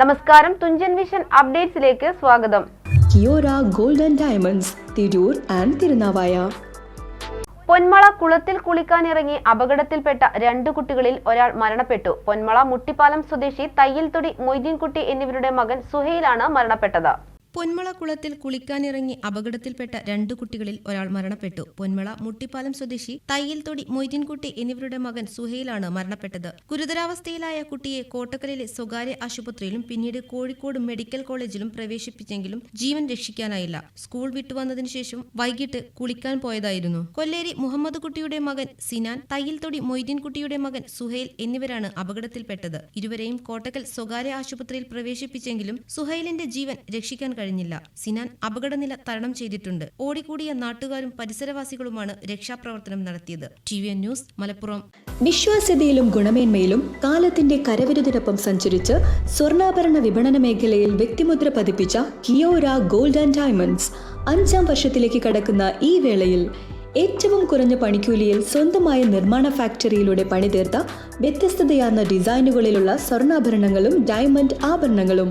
നമസ്കാരം തുഞ്ചൻ വിഷൻ അപ്ഡേറ്റ്സിലേക്ക് സ്വാഗതം. Kiyora golden diamonds Tirur and Thirunavaya. Ponmala കുളത്തിൽ കുളിക്കാനിറങ്ങി അപകടത്തിൽപ്പെട്ട രണ്ട് കുട്ടികളിൽ ഒരാൾ മരണപ്പെട്ടു. പൊന്മള മുട്ടിപ്പാലം സ്വദേശി തയ്യൽതൊടി മൊയ്തീൻകുട്ടി എന്നിവരുടെ മകൻ സുഹൈലാണ് മരണപ്പെട്ടത്. പൊന്മള കുളത്തിൽ കുളിക്കാനിറങ്ങി അപകടത്തിൽപ്പെട്ട രണ്ടു കുട്ടികളിൽ ഒരാൾ മരണപ്പെട്ടു. പൊന്മള മുട്ടിപ്പാലം സ്വദേശി തയ്യൽ തൊടി മൊയ്തീൻകുട്ടി എന്നിവരുടെ മകൻ സുഹൈലാണ് മരണപ്പെട്ടത്. ഗുരുതരാവസ്ഥയിലായ കുട്ടിയെ കോട്ടക്കലിലെ സ്വകാര്യ ആശുപത്രിയിലും പിന്നീട് കോഴിക്കോട് മെഡിക്കൽ കോളേജിലും പ്രവേശിപ്പിച്ചെങ്കിലും ജീവൻ രക്ഷിക്കാനായില്ല. സ്കൂൾ വിട്ടുവന്നതിനു ശേഷം വൈകിട്ട് കുളിക്കാൻ പോയതായിരുന്നു. കൊല്ലേരി മുഹമ്മദ് കുട്ടിയുടെ മകൻ സിനാൻ തയ്യൽ തൊടി മൊയ്തീൻകുട്ടിയുടെ മകൻ സുഹൈൽ എന്നിവരാണ് അപകടത്തിൽപ്പെട്ടത്. ഇരുവരെയും കോട്ടക്കൽ സ്വകാര്യ ആശുപത്രിയിൽ പ്രവേശിപ്പിച്ചെങ്കിലും സുഹൈലിന്റെ ജീവൻ രക്ഷിക്കാൻ കഴിഞ്ഞില്ല. സിനാൻ അപകടനില തരണം ചെയ്തിട്ടുണ്ട്. ഓടിക്കൂടിയ നാട്ടുകാരും പരിസരവാസികളുമാണ് രക്ഷാപ്രവർത്തനം നടത്തിയത്. T V N news Malappuram. വിശ്വാസ്യതയിലും ഗുണമേന്മയിലും കാലത്തിന്റെ കരവിരുതിനൊപ്പം സഞ്ചരിച്ച് സ്വർണാഭരണ വിപണന മേഖലയിൽ വ്യക്തിമുദ്ര പതിപ്പിച്ച കിയോര ഗോൾഡ് ആൻഡ് ഡയമണ്ട്സ് അഞ്ചാം വർഷത്തിലേക്ക് കടക്കുന്ന ഈ വേളയിൽ ഏറ്റവും കുറഞ്ഞ പണിക്കൂലിയിൽ സ്വന്തമായ നിർമ്മാണ ഫാക്ടറിയിലൂടെ പണിതീർത്ത വ്യത്യസ്തതയാർന്ന ഡിസൈനുകളിലുള്ള സ്വർണാഭരണങ്ങളും ഡയമണ്ട് ആഭരണങ്ങളും.